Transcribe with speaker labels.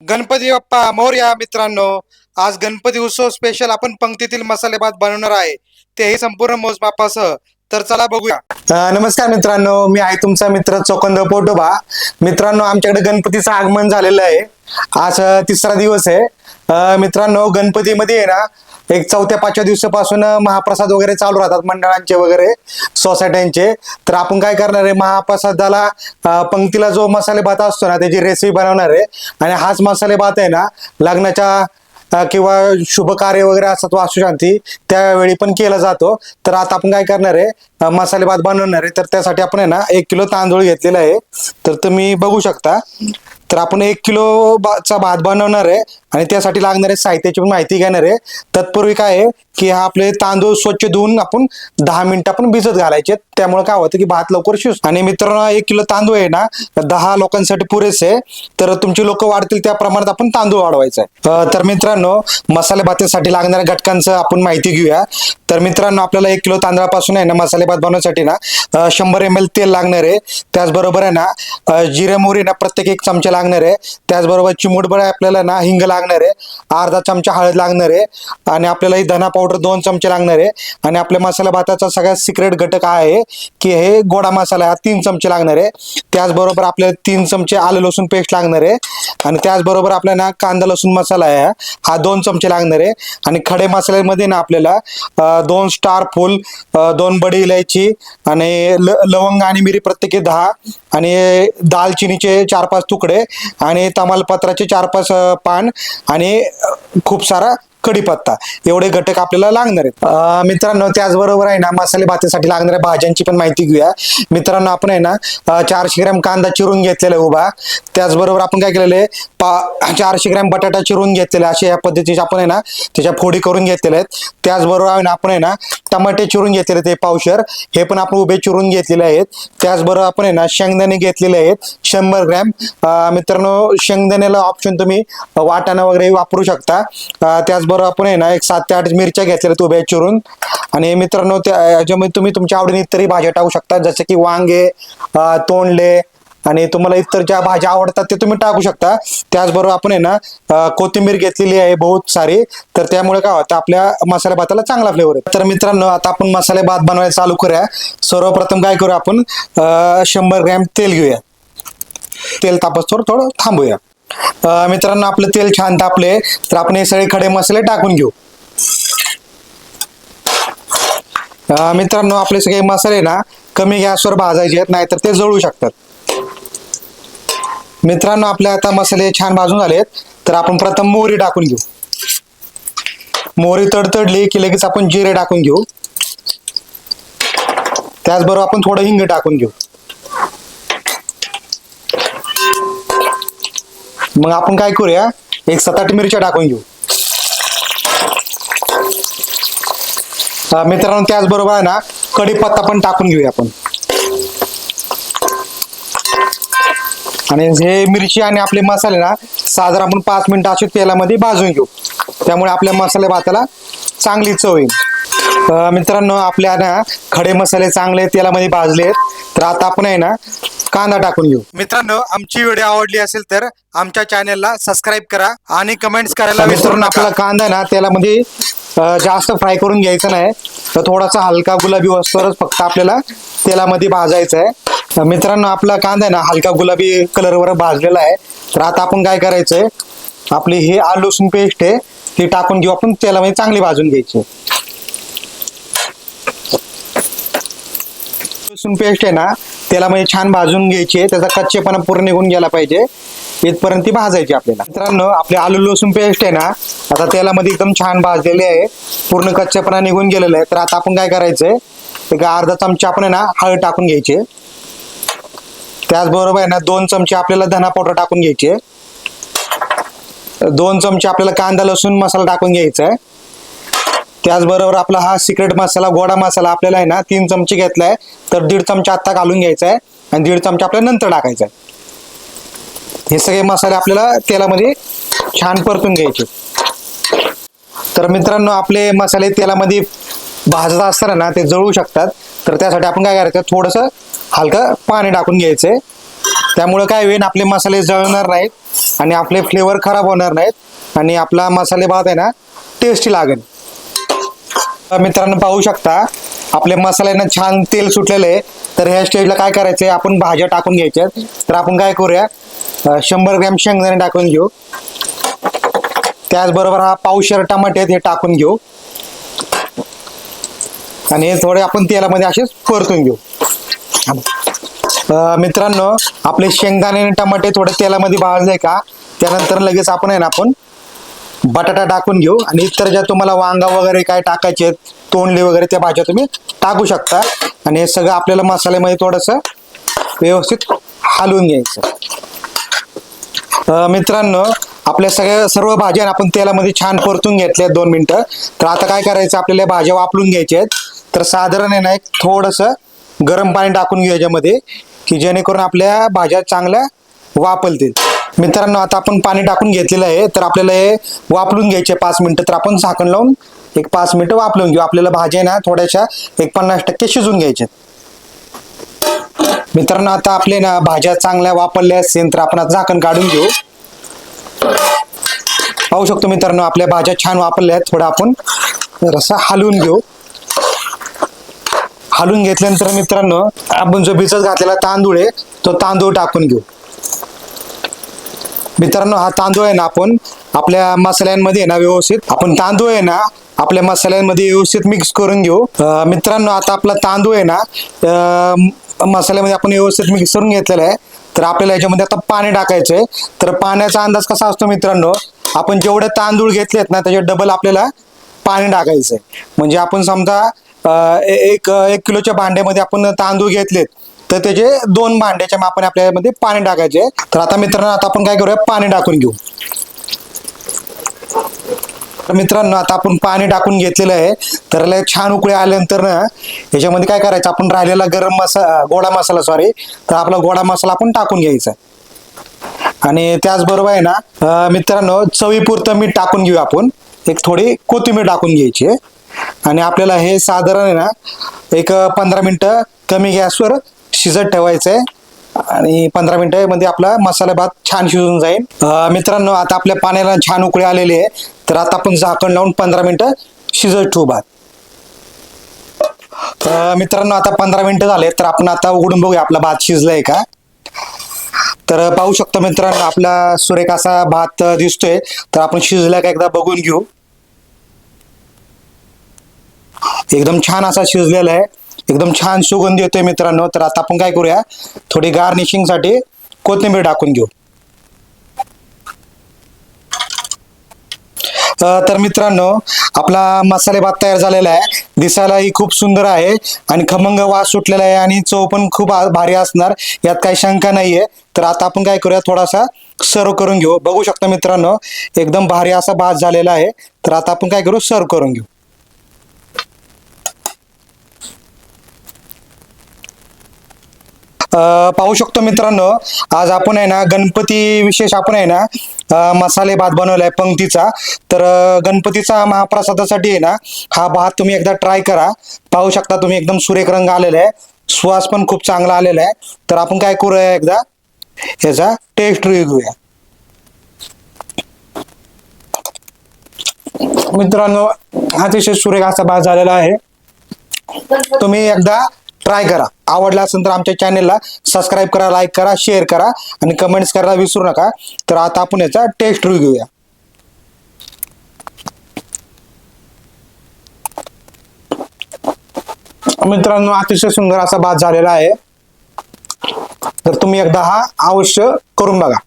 Speaker 1: गणपती बाप्पा मोरया मित्रांनो आज गणपती उत्सव स्पेशल आपण पंक्तीतील मसाले भात बनवणार आहे. तेही संपूर्ण मोजमापासह. तर चला बघूया. नमस्कार मित्रांनो मी आहे तुमचा मित्र चोकंद पोटोबा. मित्रांनो आमच्याकडे गणपतीचं आगमन झालेलं आहे. आज तिसरा दिवस आहे. मित्रांनो गणपतीमध्ये आहे ना एक चौथ्या पाचव्या दिवसापासून महाप्रसाद वगैरे चालू राहतात मंडळांचे वगैरे सोसायट्यांचे. तर आपण काय करणार आहे महाप्रसादाला पंक्तीला जो मसाले भात असतो ना त्याची रेसिपी बनवणार आहे. आणि हाच मसाले भात आहे ना लग्नाच्या किंवा शुभ कार्य वगैरे असतात वासुशांती त्यावेळी पण केला जातो. तर आता आपण काय करणार आहे मसाले भात बनवणार आहे. तर त्यासाठी आपण आहे ना एक किलो तांदूळ घेतलेला आहे. तर तुम्ही बघू शकता. तर आपण एक किलो बा- चा भात बनवणार आहे आणि त्यासाठी लागणारे साहित्याची पण माहिती घेणार आहे. तत्पूर्वी काय आहे की हा आपले तांदूळ स्वच्छ धुवून आपण दहा मिनिटं आपण भिजत घालायचे. त्यामुळे काय होतं की भात लवकर शिजतो. आणि मित्रांनो एक किलो तांदूळ आहे ना दहा लोकांसाठी पुरेसे आहे. तर तुमची लोक वाढतील त्या प्रमाणात आपण तांदूळ वाढवायचा आहे. तर मित्रांनो मसाले भातासाठी लागणाऱ्या घटकांचं आपण माहिती घेऊया. तर मित्रांनो आपल्याला एक किलो तांदळापासून आहे ना मसाले भात बनवण्यासाठी ना शंभर एम एल तेल लागणार आहे. त्याचबरोबर आहे ना जिरे मोहरी ना प्रत्येक एक चमचा लागणार आहे. त्याचबरोबर चिमूटभर आपल्याला ना हिंग लागणार आहे. अर्धा चमचा हळद लागणार आहे. आणि आपल्याला ही धना पावडर दोन चमचे लागणार आहे. आणि आपल्या मसाला भाताचा सगळ्यात सिक्रेट घटक हा आहे की हे गोडा मसाला हा तीन चमचे लागणार आहे. त्याचबरोबर आपल्याला तीन चमचे आलं लसूण पेस्ट लागणार आहे. आणि त्याचबरोबर आपल्याला ना कांदा लसूण मसाला आहे. हा. हा दोन चमचे लागणार आहे. आणि खडे मसाल्यामध्ये ना आपल्याला दोन स्टार फुल दोन बडी इलायची आणि ल लवंग आणि मिरी प्रत्येकी दहा आणि दालचिनीचे चार पाच तुकडे आणि तमालपत्राचे चार पाच पान आणि खूप सारा कढीपत्ता एवढे घटक आपल्याला लागणार आहेत. मित्रांनो त्याचबरोबर आहे ना मसाले भातासाठी लागणाऱ्या भाज्यांची पण माहिती घेऊया. मित्रांनो आपण आहे ना चारशे ग्रॅम कांदा चिरून घेतलेला आहे उभा. त्याचबरोबर आपण काय केलेलं आहे पा चारशे ग्रॅम बटाटा चिरून घेतलेला अशा या पद्धतीचे आपण आहे ना त्याच्या फोडी करून घेतलेल्या आहेत. त्याचबरोबर आहे ना आपण आहे ना टमाटे चिरून घेतलेले ते पावशर. हे पण आपण उभे चिरून घेतलेले आहेत. त्याचबरोबर आपण आहे ना शेंगदाणे घेतलेले आहेत शंभर ग्रॅम. मित्रांनो शेंगदाण्याला ऑप्शन तुम्ही वाटाणा वगैरे वापरू शकता. त्याच त्याचबरोबर आपण आहे ना एक सात ते आठ मिरच्या घेतलेल्या उभ्या चिरून. आणि मित्रांनो त्या याच्यामध्ये तुम्ही तुमच्या आवडीने इतरही भाज्या टाकू शकता जसे की वांगे तोंडले आणि तुम्हाला इतर ज्या भाज्या आवडतात ते तुम्ही टाकू शकता. त्याचबरोबर आपण आहे ना कोथिंबीर घेतलेली आहे बहुत सारी. तर त्यामुळे काय होतं आपल्या मसाले भाताला चांगला फ्लेवर आहे. तर मित्रांनो आता आपण मसाले भात बनवायला चालू करूया. सर्वप्रथम काय करूया आपण शंभर ग्रॅम तेल घेऊया. तेल तापस थोडं थोडं थांबूया. अं, मित्रांनो आपलं तेल छान तापले तर आपण हे सगळे खडे मसाले टाकून घेऊ. अं, मित्रांनो आपले सगळे मसाले ना कमी गॅसवर भाजायचे आहेत नाहीतर ते जळू शकतात. मित्रांनो आपले आता मसाले छान भाजून झालेत तर आपण प्रथम मोहरी टाकून घेऊ. मोहरी तडतडली की लगेच आपण जिरे टाकून घेऊ. त्याचबरोबर आपण थोडं हिंग टाकून घेऊ. मग आपण काय करूया? एक सात आठ मिरच्या टाकून घेऊ. मित्रांनो त्याचबरोबर आहे ना कढीपत्ता पण टाकून घेऊया आपण. आणि हे मिरची आणि आपले मसाले ना साधारण आपण पाच मिनिटं असे तेलामध्ये भाजून घेऊ. त्यामुळे आपल्या मसाले भाताला चांगली चव येईल. मित्रांनो आपल्या ना खडे मसाले चांगले तेलामध्ये भाजले आहेत तर आता आपण आहे ना कांदा टाकून घेऊ. मित्रांनो आमची व्हिडिओ आवडली असेल तर आमच्या चॅनलला सबस्क्राईब करा आणि कमेंट्स करायला मित्रांनो आपला कांदा ना तेलामध्ये अं, जास्त फ्राय करून घ्यायचा नाही. तर थोडासा हलका गुलाबी वस्तूवरच फक्त आपल्याला तेलामध्ये भाजायचा आहे. मित्रांनो आपला कांदा आहे ना हलका गुलाबी कलरवर भाजलेला आहे. तर आता आपण काय करायचंय आपली ही आलू लसूण पेस्ट आहे ती टाकून घेऊ आपण तेलामध्ये चांगली भाजून घ्यायची. लसूण पेस्ट आहे ना तेलामध्ये म्हणजे छान भाजून घ्यायची आहे त्याचा कच्चेपणा पूर्ण निघून गेला पाहिजे. इथपर्यंत ती भाजायची आपल्याला. मित्रांनो आपली आलू लसूण पेस्ट आहे ना आता तेलामध्ये एकदम छान भाजलेली आहे. पूर्ण कच्चेपणा निघून गेलेला आहे. तर आता आपण काय करायचंय एक अर्धा चमचा आपण आहे ना हळद टाकून घ्यायची. आहे. त्याचबरोबर आहे ना दोन चमचे आपल्याला धना पावडर टाकून घ्यायचे. दोन चमचे आपल्याला कांदा लसूण मसाला टाकून घ्यायचा आहे. त्याचबरोबर आपला हा सिक्रेट मसाला गोडा मसाला आपल्याला आहे ना तीन चमचे घेतलाय. तर दीड चमचा आत्ता घालून घ्यायचा आहे आणि दीड चमचा आपल्याला नंतर टाकायचा आहे हे सगळे मसाले आपल्याला तेलामध्ये छान परतून घ्यायचे. तर मित्रांनो आपले मसाले तेलामध्ये भाजत असताना ना ते जळू शकतात. तर त्यासाठी आपण काय करायचं थोडंसं हलकं पाणी टाकून घ्यायचंय. त्यामुळे काय होईल आपले मसाले जळणार नाहीत आणि आपले फ्लेवर खराब होणार नाहीत आणि आपला मसाले भात आहे ना टेस्टी लागेल. मित्रांनो पाहू शकता आपले मसाल्यांना छान तेल सुटलेलं आहे. तर ह्या स्टेजला काय करायचं आहे? आपण भाज्या टाकून घ्यायच्या तर आपण काय करूया? शंभर ग्रॅम शेंगदाणे टाकून घेऊ. त्याचबरोबर हा पावशेर टमाटे आहेत हे टाकून घेऊ. आणि हे थोडे आपण तेलामध्ये असेच परतून घेऊ. मित्रांनो आपले शेंगदाणे आणि टमाटे थोडे तेलामध्ये भाजले का? त्यानंतर लगेच आपण आहे ना आपण बटाटा टाकून घेऊ. आणि इतर ज्या तुम्हाला वांगा वगैरे काय टाकायचे आहेत तोंडली वगैरे त्या भाज्या तुम्ही टाकू शकता. आणि हे सगळं आपल्याला मसाल्यामध्ये थोडंसं व्यवस्थित हलवून घ्यायचं. मित्रांनो आपल्या सगळ्या सर्व भाज्या आपण तेलामध्ये छान परतून घेतल्या दोन मिनटं. तर आता काय करायचं आपल्याला भाज्या वापरून घ्यायच्या आहेत. तर साधारण आहे ना एक थोडंसं गरम पाणी टाकून घेऊ याच्यामध्ये की जेणेकरून आपल्या भाज्या चांगल्या वापरतील. मित्रांनो आता आपण पाणी टाकून घेतलेलं आहे तर आपल्याला हे वापरून घ्यायचे पाच मिनिटं. तर आपण झाकण लावून एक पाच मिनिटं वापरून घेऊ. आपल्याला भाज्या ना थोड्याशा एक पन्नास टक्के शिजून घ्यायच्या मित्रांनो आता आपले ना भाज्या चांगल्या वापरल्या असेल तर आपण झाकण काढून घेऊ. पाहू शकतो मित्रांनो आपल्या भाज्या छान वापरल्या आहेत. थोडं आपण रसा हलवून घेऊ. हलवून घेतल्यानंतर मित्रांनो आपण जो भिजत घातलेला तांदूळ आहे तो तांदूळ टाकून घेऊ. मित्रांनो हा तांदूळ आहे ना आपण आपल्या मसाल्यांमध्ये आहे ना व्यवस्थित. आपण तांदूळ आहे ना आपल्या मसाल्यांमध्ये व्यवस्थित मिक्स करून घेऊ. मित्रांनो आता आपला तांदूळ आहे ना मसाल्यामध्ये आपण व्यवस्थित मिक्स करून घेतलेला आहे. तर आपल्याला याच्यामध्ये आता पाणी टाकायचं आहे. तर पाण्याचा अंदाज कसा असतो मित्रांनो आपण जेवढे तांदूळ घेतलेत ना त्याच्या डबल आपल्याला पाणी टाकायचं आहे. म्हणजे आपण समजा एक एक किलोच्या भांड्यामध्ये आपण तांदूळ घेतलेत. तर त्याचे दोन भांड्याच्या मापाने आपल्यामध्ये पाणी टाकायचे तर आता मित्रांनो आता आपण काय करूया? पाणी टाकून घेऊ. तर मित्रांनो आता आपण पाणी टाकून घेतलेलं आहे. तर लय छान उकळी आल्यानंतर ना याच्यामध्ये काय करायचं? आपण राहिलेला गरम मसाला गोडा मसाला सॉरी तर आपला गोडा मसाला आपण टाकून घ्यायचा आणि त्याचबरोबर आहे ना मित्रांनो चवीपुरतं मीठ टाकून घेऊ आपण. एक थोडी कोथिंबीर टाकून घ्यायची आणि आपल्याला हे साधारण आहे ना एक पंधरा मिनटं कमी गॅसवर शिजत ठेवायचं आहे आणि पंधरा मिनिटामध्ये आपला मसाला भात छान शिजून जाईल. मित्रांनो आता आपल्या पाण्याला छान उकळी आलेली आहे. तर आता आपण झाकण लावून पंधरा मिनटं शिजत ठेवू भात. तर मित्रांनो आता पंधरा मिनटं झाले. तर आपण आता उघडून बघूया आपला भात शिजलाय का. तर पाहू शकतो मित्रांनो आपला सुरेख असा भात दिसतोय. तर आपण शिजला का एकदा बघून घेऊ. एकदम छान असा शिजलेला आहे. एकदम छान सुगंध येतोय मित्रांनो. तर आता आपण काय करूया? थोडी गार्निशिंगसाठी कोथिंबीर टाकून घेऊ. तर मित्रांनो आपला मसाले भात तयार झालेला आहे. दिसायलाही खूप सुंदर आहे आणि खमंग वास सुटलेला आहे आणि चव पण खूप भारी असणार. यात काही शंका नाहीये. तर आता आपण काय करूया? थोडासा सर्व करून घेऊ. बघू शकता मित्रांनो एकदम भारी असा भात झालेला आहे. तर आता आपण काय करू? सर्व करून घेऊ. पाहू शकतो मित्रांनो आज आपण आहे ना गणपती विशेष आपण आहे ना मसाले भात बनवलाय पंक्तीचा. तर गणपतीचा महाप्रसादासाठी आहे ना हा भात तुम्ही एकदा ट्राय करा. पाहू शकता तुम्ही एकदम सुरेख रंग आलेला आहे. सुवास पण खूप चांगला आलेला आहे. तर आपण काय करूया एकदा? याचा टेस्ट घेऊया मित्रांनो अतिशय सुरेख असा भात झालेला आहे. तुम्ही एकदा ट्राय करा. आवडला असेल तर आमच्या चॅनेलला सबस्क्राईब करा लाईक करा शेअर करा आणि कमेंट्स करायला विसरू नका. तर आता आपण याचा टेस्ट रिव्ह्यू घेऊया. मित्रांनो अतिशय सुंदर असा भात झालेला आहे. तर तुम्ही एकदा हा अवश्य करून बघा.